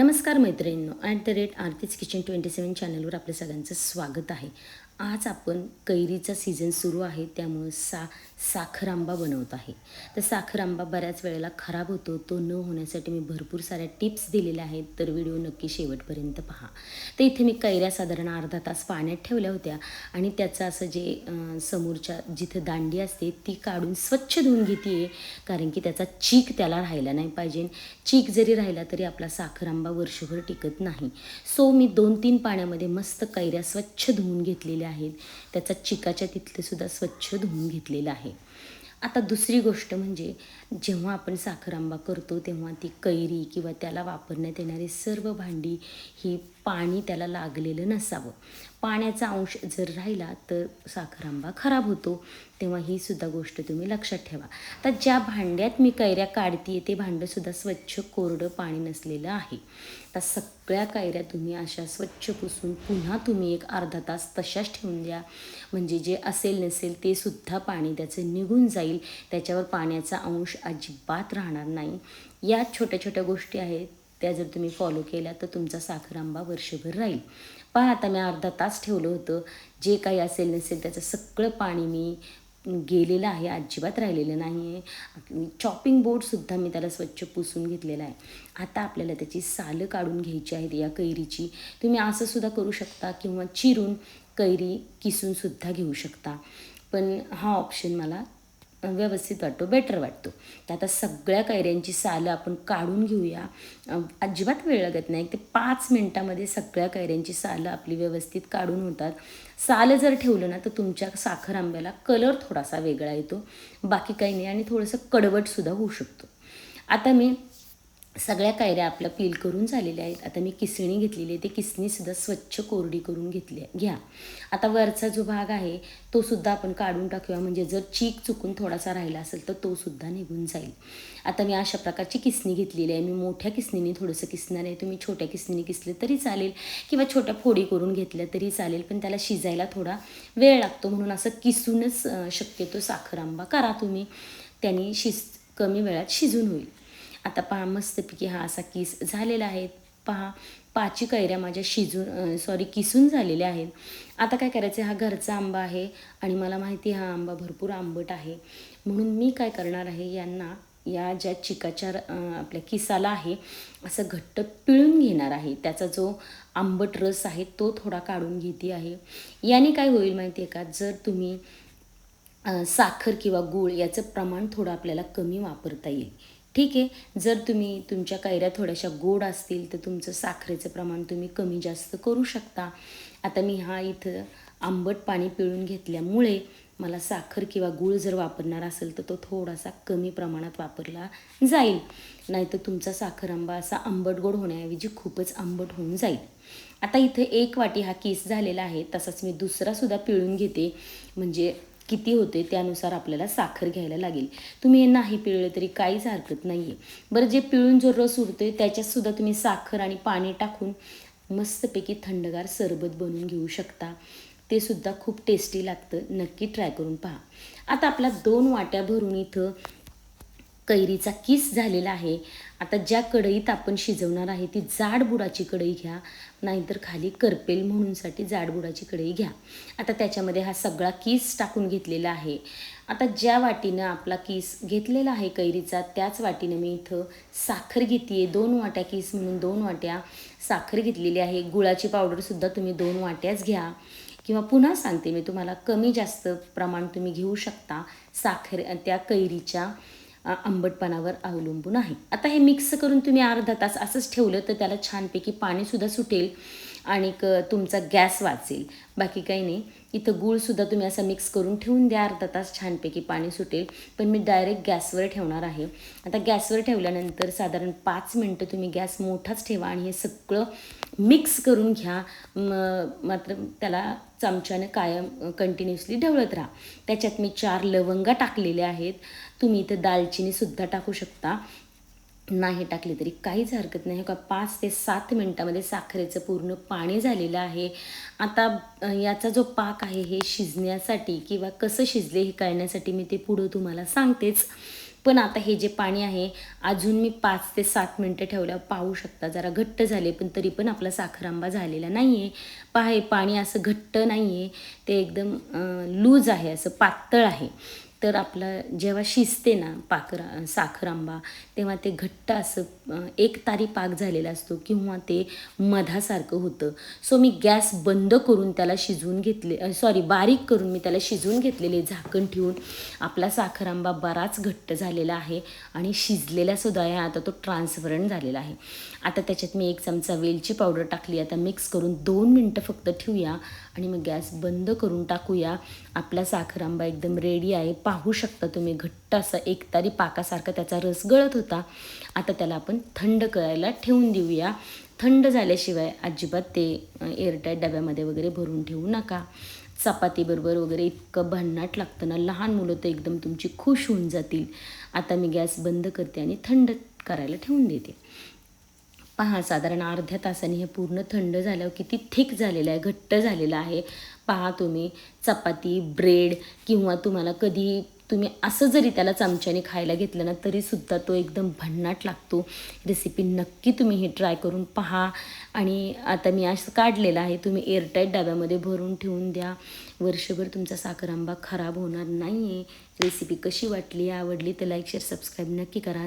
नमस्कार मैत्रिणींनो at the rate आरतीच किचन ट्वेंटी सेवन चॅनलवर आपल्या सगळ्यांचं स्वागत आहे. आज आपण कैरीचा सीझन सुरू आहे त्यामुळं सा साखर आंबा बनवत आहे. तर साखर आंबा बऱ्याच वेळेला खराब होतो तो न होण्यासाठी मी भरपूर साऱ्या टिप्स दिलेल्या आहेत तर व्हिडिओ नक्की शेवटपर्यंत पहा. तर इथे मी कैऱ्या साधारण अर्धा तास पाण्यात ठेवल्या होत्या आणि त्याचं असं जे समोरच्या जिथं दांडी असते ती काढून स्वच्छ धुवून घेते कारण की त्याचा चीक त्याला राहायला नाही पाहिजे. चीक जरी राहिला तरी आपला साखर आंबा वर्षभर टिकत नाही. सो मी दोन तीन पाण्यामध्ये मस्त कैऱ्या स्वच्छ धुवून घेतलेल्या आहेत. त्याचा चिकाच्या तिथले सुद्धा स्वच्छ धुवून घेतलेलं आहे. आता दुसरी गोष्ट म्हणजे जेव्हा आपण साखर आंबा करतो तेव्हा ती कैरी किंवा त्याला वापरण्यात येणारी सर्व भांडी ही पाणी त्याला लागलेलं नसावं. पाण्याचा अंश जर राहिला तर साखर आंबा खराब होतो. तेव्हा ही सुद्धा गोष्ट तुम्ही लक्षात ठेवा. तर ज्या भांड्यात मी कैऱ्या काढते ते भांडंसुद्धा स्वच्छ कोरडं पाणी नसलेलं आहे. तर सगळ्या कैऱ्या तुम्ही अशा स्वच्छ पुसून पुन्हा तुम्ही एक अर्धा तास तशाच ठेवून द्या. म्हणजे जे असेल नसेल ते सुद्धा पाणी त्याचं निघून जाईल. त्याच्यावर पाण्याचा अंश अजिबात राहणार नाही. या छोट्या छोट्या गोष्टी आहेत. त्या जर तुम्ही फॉलो केल्या तर तुमचा साखर आंबा वर्षभर राहील. पहा आता मी अर्धा तास ठेवलं होतं. जे काही असेल नसेल त्याचं सगळं पाणी मी गेलेलं आहे. अजिबात राहिलेलं नाही आहे चॉपिंग बोर्डसुद्धा मी त्याला स्वच्छ पुसून घेतलेला आहे. आता आपल्याला त्याची सालं काढून घ्यायची आहेत या कैरीची. तुम्ही असंसुद्धा करू शकता किंवा चिरून कैरी किसूनसुद्धा घेऊ शकता. पण हा ऑप्शन मला व्यवस्थित वाटतो बेटर वाटतो. तर आता सगळ्या कैऱ्यांची सालं आपण काढून घेऊया. अजिबात वेळ लागत नाही. ते पाच मिनटामध्ये सगळ्या कैऱ्यांची सालं आपली व्यवस्थित काढून होतात. सालं जर ठेवलं ना तर तुमच्या साखर आंब्याला कलर थोडासा वेगळा येतो. बाकी काही नाही आणि थोडंसं कडवटसुद्धा होऊ शकतो. आता मी सगळ्या कायऱ्या आपल्या पील करून झालेल्या आहेत. आता मी किसणी घेतलेली आहे. ते किसणीसुद्धा स्वच्छ कोरडी करून घेतली घ्या. आता वरचा जो भाग आहे तो सुद्धा आपण काढून टाकूया. म्हणजे जर चीक चुकून थोडासा राहिला असेल तर तो सुद्धा निघून जाईल. आता मी अशा प्रकारची किसणी घेतलेली आहे. मी मोठ्या किसणीने थोडंसं किसणार आहे. तुम्ही छोट्या किसणीने किसले तरी चालेल किंवा छोट्या फोडी करून घेतल्या तरी चालेल. पण त्याला शिजायला थोडा वेळ लागतो. म्हणून असं किसूनच शक्यतो साखर आंबा करा तुम्ही. त्यांनी शिज कमी वेळात शिजून होईल. आता पहा मस्तपैकी हा असा किस झालेला आहे. पहा पाची कैऱ्या माझ्या शिजून सॉरी किसून झालेल्या आहेत. आता काय करायचं हा घरचा आंबा आहे आणि मला माहिती हा आंबा भरपूर आंबट आहे. म्हणून मी काय करणार आहे यांना या ज्या चिकाच्या आपल्या किसाला आहे असं घट्ट पिळून घेणार आहे. त्याचा जो आंबट रस आहे तो थोडा काढून घेते आहे. याने काय होईल माहिती आहे का? जर तुम्ही साखर किंवा गूळ याचं प्रमाण थोडं आपल्याला कमी वापरता येईल. ठीक आहे जर तुम्ही तुमच्या कैऱ्या थोड्याशा गोड असतील तर तुमचं साखरेचं प्रमाण तुम्ही कमी जास्त करू शकता. आता मी हा इथं आंबट पाणी पिळून घेतल्यामुळे मला साखर किंवा गूळ जर वापरणार असेल तर तो थोडासा कमी प्रमाणात वापरला जाईल. नाहीतर तुमचा साखर आंबा असा आंबट गोड होण्याऐवजी खूपच आंबट होऊन जाईल. आता इथं एक वाटी हा केस झालेला आहे तसाच मी दुसरासुद्धा पिळून घेते. म्हणजे किती होते त्यानुसार आपल्याला साखर घ्यायला लागेल. तुम्ही हे नाही पिळलं तरी काहीच हरकत नाही आहे बरं जे पिळून जो रस उरतोय त्याच्यातसुद्धा तुम्ही साखर आणि पाणी टाकून मस्तपैकी थंडगार सरबत बनवून घेऊ शकता. ते सुद्धा खूप टेस्टी लागतं. नक्की ट्राय करून पहा. आता आपला दोन वाट्या भरून इथं कैरीचा किस झालेला आहे? आता ज्या कढईत आपण शिजवणार आहे ती जाड बुडाची कढई घ्या. नाहीतर खाली करपेल म्हणूनसाठी जाड बुडाची कढई घ्या. आता त्याच्यामध्ये हा सगळा किस टाकून घेतलेला आहे. आता ज्या वाटीनं आपला किस घेतलेला आहे कैरीचा त्याच वाटीनं मी इथं साखर घेते दोन वाट्या किस म्हणून दोन वाट्या साखर घेतलेली आहे. गुळाची पावडरसुद्धा तुम्ही दोन वाट्याच घ्या. किंवा पुन्हा सांगते मी तुम्हाला कमी जास्त प्रमाण तुम्ही घेऊ शकता साखर त्या कैरीच्या आंबटपणावर अवलंबून आहे. आता हे मिक्स करून तुम्ही अर्धा तास असंच ठेवलं तर त्याला छानपैकी पाणीसुद्धा सुटेल आणि तुमचा गॅस वाचेल. बाकी काही नाही. इथं गूळसुद्धा तुम्ही असं मिक्स करून ठेवून द्या अर्धा तास छानपैकी पाणी सुटेल. पण मी डायरेक्ट गॅसवर ठेवणार आहे. आता गॅसवर ठेवल्यानंतर साधारण पाच मिनटं तुम्ही गॅस मोठाच ठेवा आणि हे सगळं मिक्स करून घ्या. मात्र त्याला चमच्यानं कायम कंटिन्युअसली ढवळत राहा. त्याच्यात मी चार लवंगा टाकलेल्या आहेत. तुम्ही इथं दालचिनीसुद्धा टाकू शकता. नाही टाकली तरी काहीच हरकत नाही. का पाच ते सात मिनटामध्ये साखरेचं पूर्ण पाणी झालेलं आहे. आता याचा जो पाक आहे हे शिजण्यासाठी किंवा कसं शिजले हे कळण्यासाठी मी ते पुढं तुम्हाला सांगतेच. पण आता हे जे पाणी आहे अजून मी पाच ते सात मिनटं ठेवल्यावर पाहू शकता. जरा घट्ट झाले पण तरी पण आपला साखर आंबा झालेला नाही आहे पहा हे पाणी असं घट्ट नाही आहे ते एकदम लूज आहे असं पातळ आहे. तर आपलं जेव्हा शिजते ना पाकर साखर आंबा तेव्हा ते घट्ट असं एक तारी पाक झालेला असतो किंवा ते मधासारखं होतं. सो मी गॅस बंद करून त्याला शिजवून घेतले सॉरी बारीक करून मी त्याला शिजवून घेतलेले झाकण ठेवून आपला साखर आंबा बराच घट्ट झालेला आहे आणि शिजलेला सुद्धा आहे. आता तो ट्रान्सफरंट झालेला आहे. आता त्याच्यात मी एक चमचा वेलची पावडर टाकली. आता मिक्स करून दोन मिनटं फक्त ठेवूया. आणि मग गॅस बंद करून टाकूया. आपला साखर आंबा एकदम रेडी आहे. पाहू शकता तुम्ही घट्ट असा एकतारी पाकासारखा त्याचा रस गळत होता. आता त्याला आपण थंड करायला ठेवून देऊया. थंड झाल्याशिवाय अजिबात ते एअरटाईट डब्यामध्ये वगैरे भरून ठेवू नका. चपातीबरोबर वगैरे इतकं भन्नाट लागतं ना लहान मुलं तर एकदम तुमची खुश होऊन जातील. आता मी गॅस बंद करते आणि थंड करायला ठेवून देते. पहा साधारण अर्ध्या तासाने हे पूर्ण थंड झाल्यावर किती थिक झालेलं आहे घट्ट झालेलं आहे. पहा तुम्ही चपाती ब्रेड किंवा तुम्हाला कधी तुम्ही असं जरी त्याला चमच्याने खायला घेतलं ना तरीसुद्धा तो एकदम भन्नाट लागतो. रेसिपी नक्की तुम्ही ही ट्राय करून पहा. आणि आता मी असं काढलेलं आहे तुम्ही एअरटाईट डब्यामध्ये भरून ठेवून द्या. वर्षभर तुमचा साखर आंबा खराब होणार नाही आहे रेसिपी कशी वाटली आवडली तर लाईक शेअर सबस्क्राईब नक्की करा.